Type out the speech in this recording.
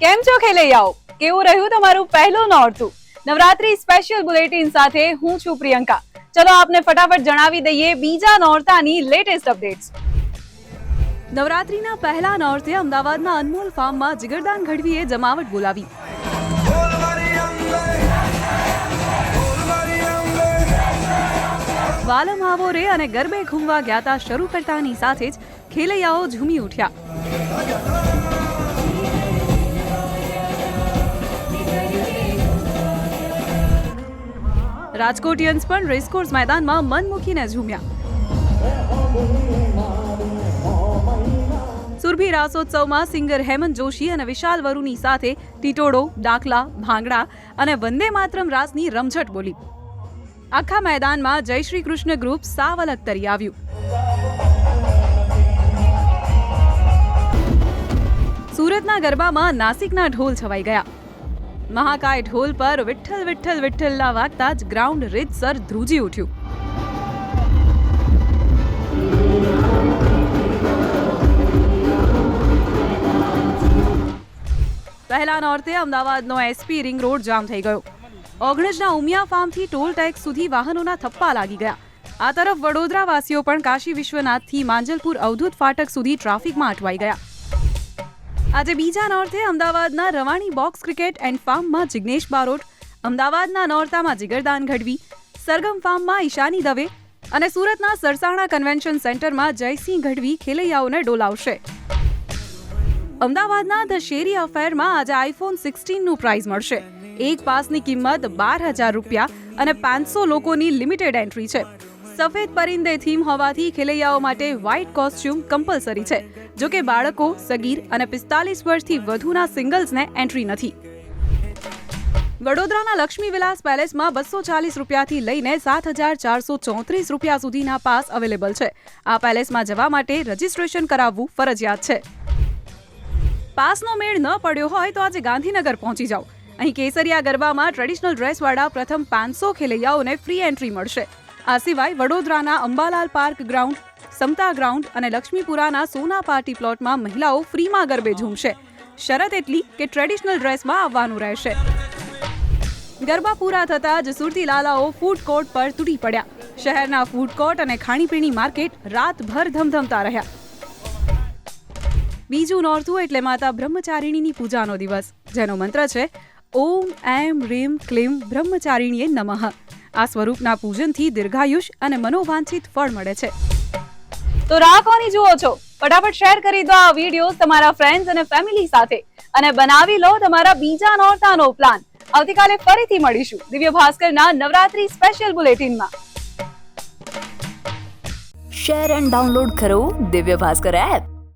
કેમ છો ખેલૈયાઓ? કેવું રહ્યું તમારું પહેલું નોરતું? નવરાત્રી સ્પેશિયલ બુલેટિન સાથે હું છું પ્રિયંકા. ચલો આપને ફટાફટ જણાવી દઈએ બીજા નોરતાની લેટેસ્ટ અપડેટ્સ નવરાત્રીના પહેલા નોરતે અમદાવાદના અનમોલ ફાર્મમાં જિગરદાન ગઢવીએ જમાવટ બોલાવી. વાલમ આવો રે અને ગરબે ઘૂમવા જ્ઞાતા શરૂ કરતાની સાથે જ ખેલૈયાઓ ઝૂમી ઉઠ્યા. રાજકોટિયન્સ પણ રેસકોર્સ મેદાનમાં મન મૂકીને ઝૂમ્યા. સુરભી રાસોત્સવમાં સિંગર હેમંત જોશી અને વિશાલ વરુની સાથે ટીટોડો, ડાકલા, ભાંગડા અને વંદે માતરમ રાસની રમઝટ બોલી. આખા મેદાનમાં જય શ્રી કૃષ્ણ ગ્રુપ સાવ અલગ તરી આવ્યું. સુરતના ગરબામાં નાસિકના ઢોલ છવાઈ ગયા. મહાકાય ઢોલ પર વિઠ્ઠલ વિઠ્ઠલ વિઠ્ઠલના વાગતા જ ગ્રાઉન્ડ રીતસર ધ્રુજી ઉઠ્યું. પહેલા નોરતે અમદાવાદનો એસપી રિંગ રોડ જામ થઈ ગયો. ઓગણજના ઉમિયા ફાર્મથી ટોલ ટેક્સ સુધી વાહનોના થપ્પા લાગી ગયા. આ તરફ વડોદરાવાસીઓ પણ કાશી વિશ્વનાથથી માંજલપુર અવધૂત ફાટક સુધી ટ્રાફિકમાં અટવાઈ ગયા. આજે બીજા નોર્થે અમદાવાદના રવાણી બોક્સ ક્રિકેટ એન્ડ ફાર્મમાં જિગ્નેશ બારોટ, અમદાવાદના નોરતામાં જિગરદાન ગઢવી સરગમ ફાર્મમાં ઈશાની દવે અને સુરતના સરસાણા કન્વેન્શન સેન્ટરમાં જયસિંહ ગઢવી ખેલૈયાઓને ડોલાવશે. અમદાવાદના ધ શેરી અફેરમાં આજે આઈફોન સિક્સટીનનું પ્રાઇઝ મળશે. એક પાસની કિંમત બાર હજાર રૂપિયા અને પાંચસો લોકોની લિમિટેડ એન્ટ્રી છે. સફેદ પરિંદે થીમ હોવાથી ખેલૈયાઓ માટે વ્હાઇટ કોસ્ચ્યુમ કમ્પલસરી છે. જો કે બાળકો, સગીર અને પિસ્તાલીસ વર્ષથી વધુના સિંગલ્સને એન્ટ્રી નથી. વડોદરાના લક્ષ્મી વિલાસ પેલેસમાં બસો ચાલીસ રૂપિયાથી લઈને સાત હજાર ચારસો ચોત્રીસ રૂપિયા સુધીના પાસ અવેલેબલ છે. આ પેલેસમાં જવા માટે રજીસ્ટ્રેશન કરાવવું ફરજિયાત છે. પાસનો મેળ ન પડ્યો હોય તો આજે ગાંધીનગર પહોંચી જાઓ. અહીં કેસરિયા ગરબામાં ટ્રેડિશનલ ડ્રેસવાળા પ્રથમ પાંચસો ખેલૈયાઓને ફ્રી એન્ટ્રી મળશે. આ સિવાય વડોદરાના Ambalal park ground, Samta ground અને લક્ષ્મીપુરાના સોના પાર્ટી પ્લોટમાં મહિલાઓ ફ્રીમાં ગરબે ઝૂમશે. શરત એટલી કે ટ્રેડિશનલ ડ્રેસમાં આવવાનું રહેશે. ગરબા પૂરા થતાં જ સુરતી લાલાઓ ફૂડ કોર્ટ પર તૂટી પડ્યા. શહેરના ફૂડ કોર્ટ અને ખાણીપીણી માર્કેટ રાતભર ધમધમતા રહ્યા. બીજું નોરતું એટલે માતા બ્રહ્મચારિણીની પૂજાનો દિવસ, જેનો મંત્ર છે, ઓમ, એમ, રીમ, ક્લીમ બ્રહ્મચારિણીએ નમઃ. આ સ્વરૂપના પૂજનથી દીર્ઘાયુષ અને મનોવાંછિત ફળ મળે છે. તો રાખવાની જુઓ છો. ફટાફટ શેર કરી દો આ વીડિયો તમારા ફ્રેન્ડ્સ અને ફેમિલી સાથે. અને બનાવી લો તમારા બીજા નોરતાનો પ્લાન આવતીકાલે ફરીથી મળીશું. દિવ્ય ભાસ્કરના નવરાત્રી સ્પેશિયલ બુલેટિનમાં. શેર એન્ડ ડાઉનલોડ કરો દિવ્ય ભાસ્કર એપ